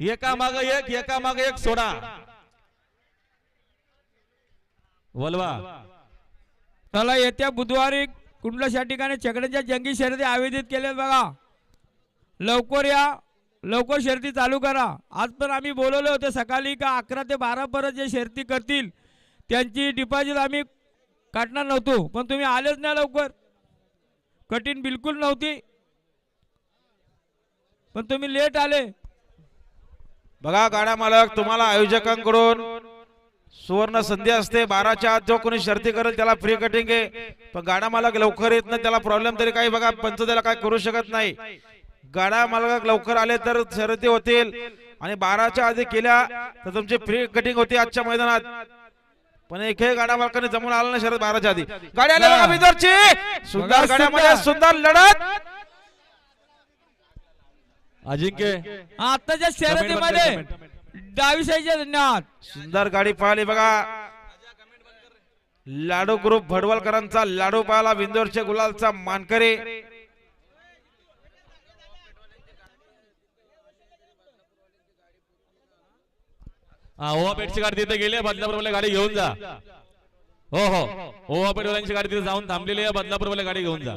एका माग एक एका माग एक सोडा. वलवा. चला येत्या बुधवारी कुंडलास या ठिकाणी छकड्यांच्या जंगी शर्यती आयोजित केल्या बघा. लवकर या लवकर शर्ती चालू करा. आज पण आम्ही बोलवले होते सकाळी का अकरा ते बारा पर्यंत जे शर्ती करतील त्यांची डिपॉझिट आम्ही काढणार नव्हतो. पण तुम्ही आलेच नाही लवकर. कठीण बिलकुल नव्हती. पण तुम्ही लेट आले. बघा गाड्या मालक तुम्हाला आयोजकांकडून सुवर्ण संधी असते. बाराच्या आत जो कोणी शर्ती करेल त्याला फ्री कटिंग आहे. पण गाडा मालक लवकर येत नाही त्याला प्रॉब्लेम तरी काही बघा पंच त्याला काय करू शकत नाही. गाडा मालक लवकर आले तर शर्यती होतील. आणि बाराच्या आधी केल्या तर तुमची फ्री कटिंग होती आजच्या मैदानात. पण एकही गाडा मालकाने जमून आला नाही शरद बाराच्या आधी. गाडी आली बघा बिदरची सुंदर गाड्यामध्ये. सुंदर लढत. अजिंक्य. आताच्या शर्यतीमध्ये डावी साईडचे धन्यवाद. सुंदर गाडी पाहिली बघा. लाडू ग्रुप भडवलकरांचा लाडू पाहिला बिंदोरच्या गुलालचा मानकरी. हा ओवा गाडी तिथे गेली आहे, बदलापूरवाले गाडी घेऊन जा. हो हो. ओवा पेटवाल्यांची गाडी तिथे जाऊन थांबलेली आहे बदलापूरवाले गाडी घेऊन जा.